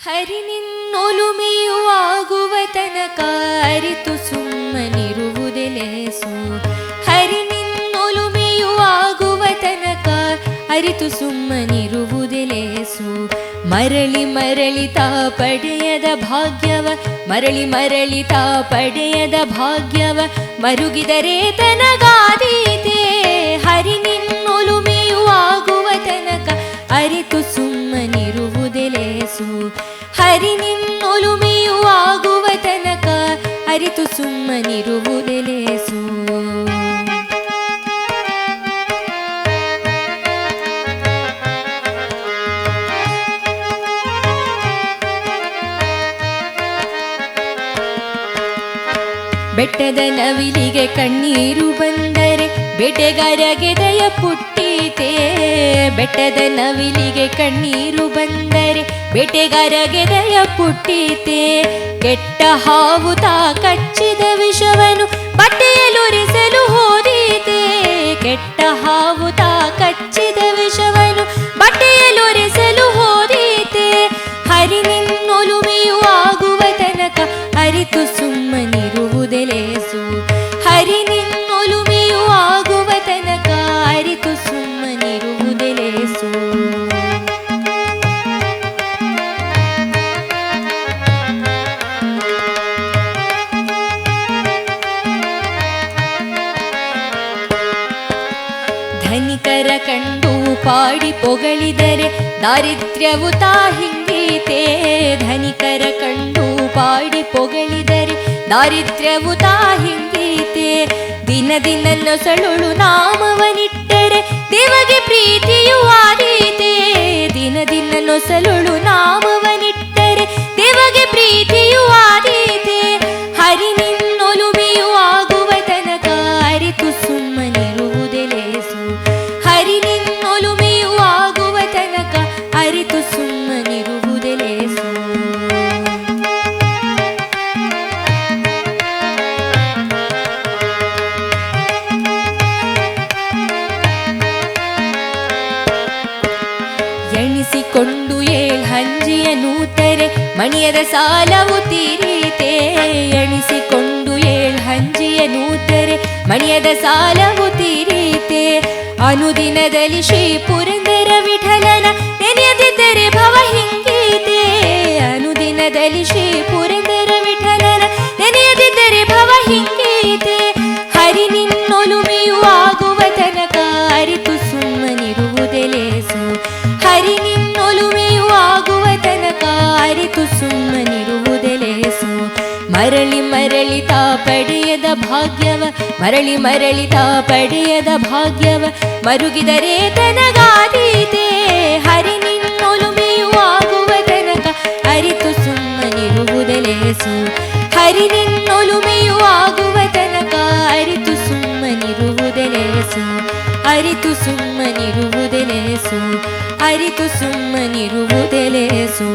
ಹರಿ ನಿನ್ನೊಲುಮೆಯುವಾಗುವ ತನಕ ಅರಿತು ಸುಮ್ಮನಿರುವುದೇ ಲೇಸು ಹರಿ ತನಕ ಅರಿತು ಸುಮ್ಮನಿರುವುದೇ ಲೇಸು ಮರಳಿ ಮರಳಿ ಪಡೆಯದ ಭಾಗ್ಯವ, ಮರಳಿ ಮರಳಿ ಪಡೆಯದ ಭಾಗ್ಯವ, ಮರುಗಿದರೆ ತನಗಾದೀತೆ ಅರಿತು ಸುಮ್ಮನಿರುವುದೇ ಲೇಸು ಬೆಟ್ಟದ ನವಿಲಿಗೆ ಕಣ್ಣೀರು ಬಂದರೆ ಬೇಟೆಗಾರಗೆ ದಯ ಪುಟ್ಟೀತೆ. ಬೆಟ್ಟದ ನವಿಲಿಗೆ ಕಣ್ಣೀರು ಬಂದರೆ ಬೇಟೆಗಾರಗೆ ದಯ ಪುಟ್ಟೀತೆ. ಕೆಟ್ಟ ಹಾವು ತಾ ಅರಿತು ಸುಮ್ಮನಿರುವುದೇ ಹರಿ ಹರಿ ನಿನ್ನೊಲುಮೆಯುವಾಗುವ ತನಕ ಅರಿತು ಸುಮ್ಮನಿರುವುದೇ ಲೇಸು ಧನಿಕರ ಕಂಡು ಪಾಡಿ ಪೊಗಳಿದರೆ ದಾರಿದ್ರ್ಯವು ತಾ ಧನಿಕರ ಕಂಡು ಪಾಡಿ ಪೊಗಳಿದರೆ ದಾರಿದ್ರ್ಯವು ತಾ ಹಿಂದೀತೆ ದಿನ ದಿನ ನೊಸಳುಳು ನಾಮವನಿಟ್ಟರೆ ದೇವಗೆ ಪ್ರೀತಿಯು ಆದೀತೆ ದಿನ ದಿನ ನಾಮವನಿಟ್ಟರೆ ಎಣಿಸಿಕೊಂಡು ಏಳ್ ಹಂಜಿಯ ನೂತರೆ, ಮಣಿಯದ ಸಾಲವು ತೀರೀತೆ ಎಣಿಸಿಕೊಂಡು ಏಳ್ ಹಂಜಿಯ ನೂತರೆ, ಮಣಿಯದ ಸಾಲವು ತೀರೀತೆ. ಅನುದಿನದಲ್ಲಿ ಶ್ರೀ ಪುರಂದರ ವಿಠಲನ ಮರಳಿ ಮರಳಿ ತಾ ಪಡೆಯದ ಭಾಗ್ಯವ, ಮರಳಿ ಮರಳಿ ತಾ ಪಡೆಯದ ಭಾಗ್ಯವ, ಮರುಗಿದರೆ ತನಗಾದೀತೆ, ಹರಿ ನಿನ್ನೊಲುಮೆಯು ಆಗುವ ತನಕ, ಅರಿತು ಸುಮ್ಮನಿರುವುದಲೇಸು ಹರಿ ನಿನ್ನೊಲುಮೆಯು ಆಗುವ ತನಕ, ಅರಿತು ಸುಮ್ಮನಿರುವುದಲೇಸು ಅರಿತು ಸುಮ್ಮನಿರುವುದಲೇಸು ಅರಿತು ಸುಮ್ಮನಿರುವುದೇ ಲೇಸು